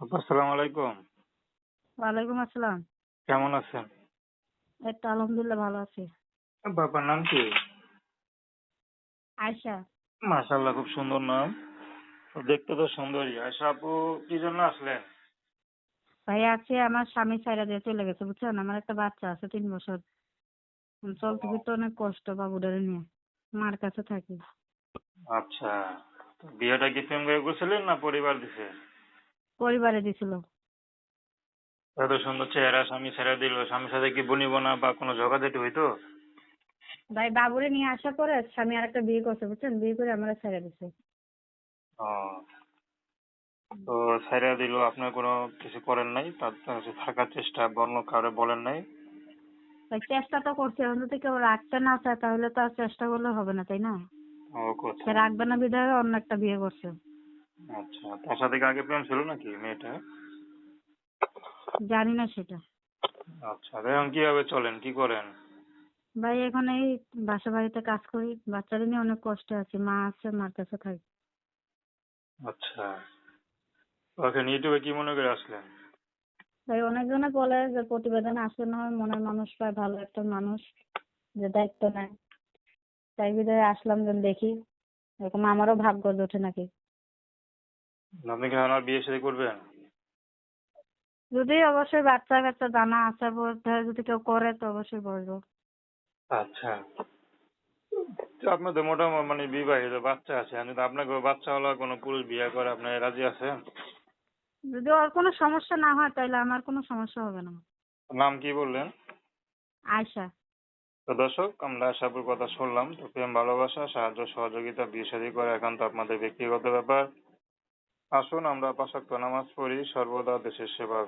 আসসালামু আলাইকুম। ওয়ালাইকুম আসসালাম। কেমন আছেন? এই তো আলহামদুলিল্লাহ ভালো আছি। বাবার নাম কি? আয়শা। মাশাআল্লাহ খুব সুন্দর নাম। দেখতে তো সুন্দরী আয়সা আপু কি জন্য আসলেন? ভাই আছে আমার স্বামী ছাইরা দিয়ে চলে গেছে বুঝছেন? আমার একটা বাচ্চা আছে তিন বছর। চলতে ফিরতে অনেক কষ্ট বাবুটারে নিয়ে। মার কাছে থাকি। আচ্ছা। বিয়েটা কি প্রেম করে করছিলেন না পরিবার দিছে? পরিবারে দিছিল। এত সুন্দর চেহারা স্বামী ছেড়ে দিল। স্বামীর সাথে কি বনিব না বা কোনো ঝগড়াঝাটি হইতো? ভাই বাবুরে নিয়ে আসার পরে স্বামী আর একটা বিয়ে করছে বুঝছেন? বিয়ে করে আমার ছেড়ে দিছে। ও তো ছেড়ে দিল। আপনার কোনো কিছু করেন নাই? তার কাছে থাকার চেষ্টা বন্য কারও বলেন নাই? ভাই চেষ্টা তো করছে। এখন যদি কেউ রাখতে না চায় তাহলে তো আর চেষ্টা করলে হবে না তাই না? ও কথা রাখবে না বিধায় অন্য একটা বিয়ে করছে। আচ্ছা তার সাথে কি আগে প্রেম ছিল নাকি মেয়েটা জানি না সেটা। আচ্ছা এখন কীভাবে চলেন কি করেন? ভাই এখন এই বাসা বাড়িতে কাজ করি বাচ্চাদের নিয়ে অনেক কষ্টে আছি মা আছে মার কাছে থাকি। আচ্ছা। এখন ইউটিউবে কি মনে করে আসলেন? ভাই অনেকজনে বলে যে প্রতিবেদনে আসলে না হয় মনের মানুষ পায় ভালো একটা মানুষ যে দায়িত্ব নেয়। তাই বিধায় আসলাম যে দেখি এরকম আমারও ভাগ্য জোটে নাকি। আপনি কি আর বিয়ে শাদী করবেন? যদি অবশ্যই বাচ্চা কাচ্চা জানা আছে বলতে যদি কেউ করে তো অবশ্যই বলব। আচ্ছা। তো আপনাদের মোটামুটি মানে বিবাহিত বাচ্চা আছে যদি আপনাকে বাচ্চা হলো কোনো পুরুষ বিয়ে করে আপনি রাজি আছেন? যদি ওর কোনো সমস্যা না হয় তাহলে আমার কোনো সমস্যা হবে না। নাম কি বললেন? আয়সা তো দর্শক আমরা আশাপুর কথা শুনলাম। তো প্রেম ভালোবাসা সাহায্য সহযোগিতা বিয়ে শাদী করা একান্ত আপনাদের ব্যক্তিগত ব্যাপার। আসুন আমরা পাঁচ ওয়াক্ত নামাজ পড়ি সর্বদা দেশের সেবা করি।